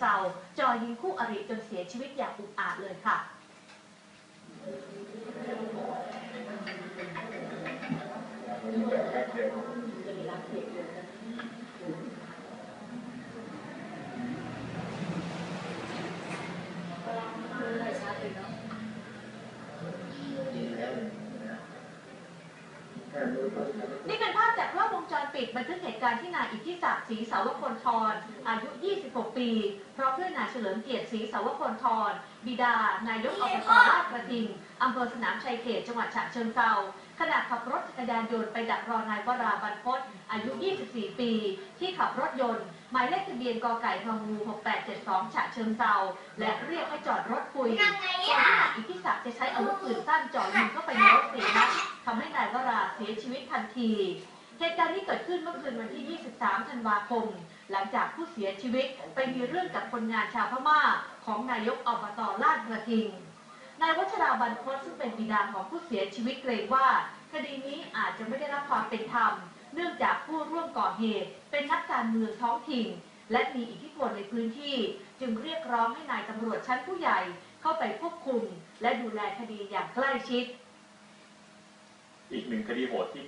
เทราจ่อยิงคู่อริจนเสียชีวิตอย่างอุกอาจเลยค่ะ นี่เป็นภาพจากกล้องวงจรปิดบันทึกเหตุการณ์ที่นายอิทธิศักดิ์ศรีสาวพลทรอายุ 26ปี เพราะเพื่อนนายเฉลิมเกียรติศรีสาวพลทรบิดา นายกอบตลาดกระทิงอำเภอสนามชัยเขต จังหวัดฉะเชิงเทราขณะขับรถจักรยานยนต์ไปดักรอนายวราบรรพตอายุ 24 ปี ที่ขับรถยนต์ หมายเลขทะเบียนกไก่งองู 6872 ฉะเชิงเทราและเรียกให้จอดรถคุยก่อนที่นายอิทธิศักดิ์จะใช้อาวุธปืนสั้นจ่อยิงเข้าไปในรถสี่นัดทำให้นายวราเสียชีวิตทันที เหตุการณ์นี้เกิดขึ้นเมื่อคืนวันที่ 23 ธันวาคม หลังจากผู้เสียชีวิตไปมีเรื่องกับคนงานชาวพม่าของนายกอบตลาดกระทิง นายวัชราบรรพตซึ่งเป็นบิดาของผู้เสียชีวิตเกรงว่า คดีนี้อาจจะไม่ได้รับความเป็นธรรม เนื่องจากผู้ร่วมก่อเหตุ เป็นนักการเมืองท้องถิ่น และมีอิทธิพลในพื้นที่ จึงเรียกร้องให้นายตำรวจชั้นผู้ใหญ่เข้าไปควบคุม และดูแลคดีอย่างใกล้ชิด อีกหนึ่งคดีโหดที่